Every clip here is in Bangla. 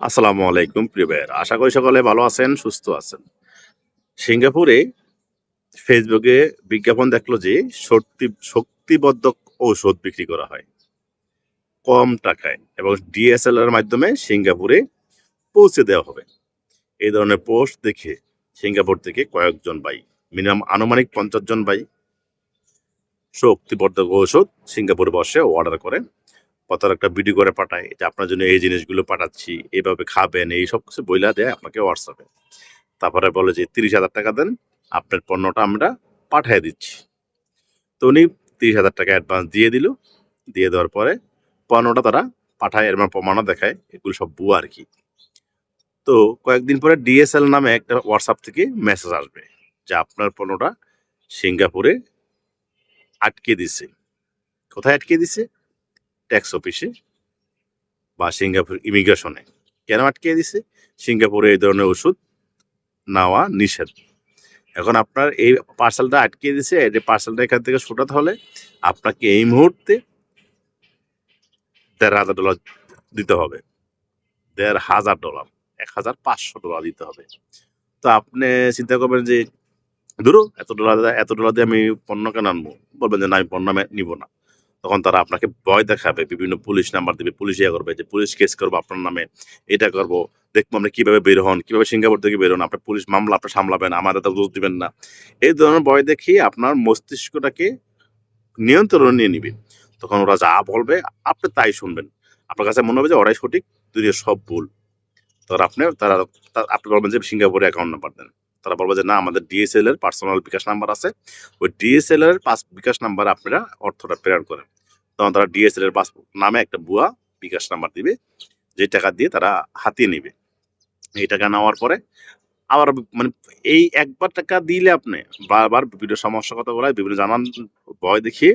আসসালামু আলাইকুম, প্রিয় ভাইয়ের। আশা করি সকলে ভালো আছেন, সুস্থ আছেন। সিঙ্গাপুরে ফেসবুকে বিজ্ঞাপন দেখল যে শক্তি, শক্তিবর্ধক ঔষধ বিক্রি করা হয় কম টাকায় এবং ডিএসএলআর মাধ্যমে সিঙ্গাপুরে পৌঁছে দেওয়া হবে। এই ধরনের পোস্ট দেখে সিঙ্গাপুর থেকে কয়েকজন ভাই, মিনিমাম আনুমানিক পঞ্চাশ জন ভাই শক্তিবর্ধক ঔষধ সিঙ্গাপুরে বসে অর্ডার করে কতার একটা ভিডিও করে পাঠায় যে, আপনার জন্য এই জিনিসগুলো পাঠাচ্ছি এইভাবে খাবেন, এই সব কিছু বইলা দেয় আপনাকে হোয়াটসঅ্যাপে তারপরে বলে যে, তিরিশ হাজার টাকা দেন, আপনার পণ্যটা আমরা পাঠিয়ে দিচ্ছি। তো উনি তিরিশ হাজার টাকা অ্যাডভান্স দিয়ে দিল। দিয়ে দেওয়ার পরে পণ্যটা তারা পাঠায় এর মানে প্রমাণও দেখায়, এগুলো সব বুয়া আর কি। তো কয়েকদিন পরে ডিএসএল নামে একটা হোয়াটসঅ্যাপ থেকে মেসেজ আসবে যে, আপনার পণ্যটা সিঙ্গাপুরে আটকে দিছে। কোথায় আটকে দিছে? ট্যাক্স অফিসে বা সিঙ্গাপুর ইমিগ্রেশনে কেন আটকে দিছে? সিঙ্গাপুরে এই ধরনের ওষুধ নেওয়া নিষেধ। এখন আপনার এই পার্সেলটা আটকে দিছে, এই পার্সেলটা এখান থেকে ছোটাতে হলে আপনাকে এই মুহূর্তে দেড় হাজার ডলার দিতে হবে। দেড় হাজার ডলার এক হাজার পাঁচশো ডলার দিতে হবে। তো আপনি চিন্তা করবেন যে, ধরো, এত ডলার এত ডলার দিয়ে আমি পণ্য কেন আনব? বলবেন যে, না, আমি পণ্য নিব না। তখন তারা আপনাকে ভয় দেখাবে, বিভিন্ন পুলিশ নাম্বার দিবে, পুলিশ ইয়ে করবে যে, পুলিশ কেস করব আপনার নামে, এটা করব, দেখব আপনি কীভাবে বের হন, কীভাবে সিঙ্গাপুর থেকে বের হন, আপনার পুলিশ মামলা আপনার সামলাবেন আমাদের তো দোষ দিবেন না। এই ধরনের ভয় দেখিয়ে আপনার মস্তিষ্কটাকে নিয়ন্ত্রণ নিয়ে নিবে। তখন ওরা যা বলবে, আপনি তাই শুনবেন। আপনার কাছে মনে হবে যে, ওরাই সঠিক দুনিয়া সব ভুল। তখন আপনি, তারা আপনি বলবেন যে, সিঙ্গাপুরে অ্যাকাউন্ট নাম্বার দেন। তারা বলবে যে, না, আমাদের ডিএসএল এর পার্সোনাল বিকাশ নাম্বার আছে। ওই ডিএসএল এর পাস বিকাশ নাম্বার আপনারা অর্থটা প্রেরণ করেন। তখন তারা ডিএসএল এর পাস নামে একটা ভুয়া বিকাশ নাম্বার দিবে, যে টাকা দিয়ে তারা হাতিয়ে নেবে। এই টাকা নেওয়ার পরে আবার মানে এই একবার টাকা দিলে আপনি বারবার বিভিন্ন সমস্যার কথা বলায়, বিভিন্ন জানান, ভয় দেখিয়ে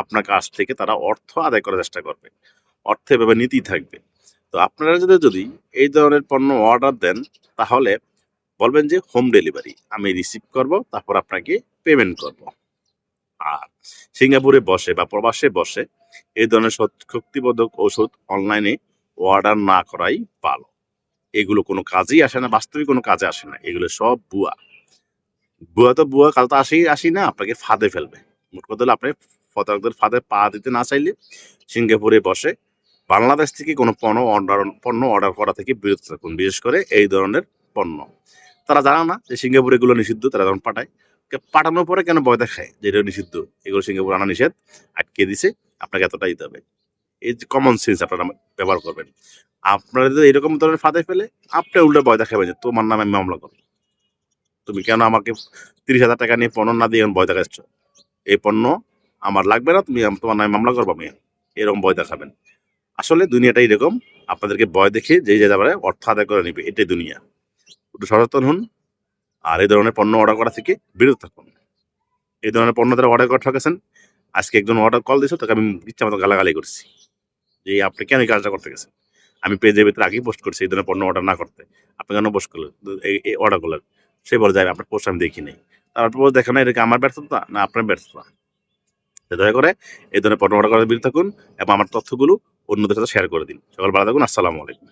আপনার কাছ থেকে তারা অর্থ আদায় করার চেষ্টা করবে। অর্থে এভাবে নীতি থাকবে। তো আপনারা যদি যদি এই ধরনের পণ্য অর্ডার দেন, তাহলে বলবেন যে হোম ডেলিভারি আমি রিসিভ করব, তারপর আপনাকে পেমেন্ট করব। আর সিঙ্গাপুরে বসে বা প্রবাসে বসে এই ধরনের শক্তিবোধক ওষুধ অনলাইনে অর্ডার না করাই ভালো। এগুলো কোনো কাজেই আসে না, বাস্তবিক কোনো কাজে আসে না। এগুলো সব বুয়া বুয়া তো বুয়া কাল তো আসেই আসি না, আপনাকে ফাঁদে ফেলবে। মোট কথা হলো আপনি ফতকদের ফাঁদে পা দিতে না চাইলে সিঙ্গাপুরে বসে বাংলাদেশ থেকে কোনো পণ্য অর্ডার পণ্য অর্ডার করা থেকে বিরত থাকুন। বিশেষ করে এই ধরনের পণ্য। তারা জানা না যে সিঙ্গাপুরে এগুলো নিষিদ্ধ, তারা যখন পাঠায় পাঠানোর পরে কেন ভয় দেখায় যে এটা নিষিদ্ধ? এগুলো সিঙ্গাপুর আনা নিষেধ, আটকে দিছে, আপনাকে এতটা দিতে হবে। এই যে কমন সেন্স আপনারা ব্যবহার করবেন। আপনারা যদি এরকম ধরনের ফাঁদে ফেলে, আপনি উল্টো ভয় দেখাবেন যে তোমার নামে আমি মামলা করব। তুমি কেন আমাকে তিরিশ হাজার টাকা নিয়ে পণ্য না দিয়ে ভয় দেখাচ্ছ? এই পণ্য আমার লাগবে না, তুমি তোমার নামে মামলা করব আমি এরকম ভয় দেখাবেন। আসলে দুনিয়াটা এরকম। আপনাদেরকে ভয় দেখে যে যে যাবে অর্থ আদায় করে নিবে, এটাই দুনিয়া। সচেতন হন, আর এই ধরনের পণ্য অর্ডার করা থেকে বিরত থাকুন। এই ধরনের পণ্য যারা অর্ডার করে ঠকেছেন, আজকে একজন অর্ডার কল দিয়েছে, তাকে আমি ইচ্ছা মতো গালাগালি করছি যে, আপনি কেন এই কাজটা করতে গেছেন? আমি পেজের ভিতরে আগেই পোস্ট করছি, এই ধরনের পণ্য অর্ডার না করতে। আপনি কেন পোস্ট করলেন? এই অর্ডার করলেন? সে বলে যায় আপনার পোস্ট আমি দেখি নাই। তারপর দেখেন না এটা কি আমার ব্যর্থতা না আপনার ব্যর্থতা? দয়া করে এই ধরনের পণ্য অর্ডার করার বিরত থাকুন এবং আমার তথ্যগুলো অন্যদের সাথে শেয়ার করে দিন। সকাল ভালো থাকুন, আসসালামু আলাইকুম।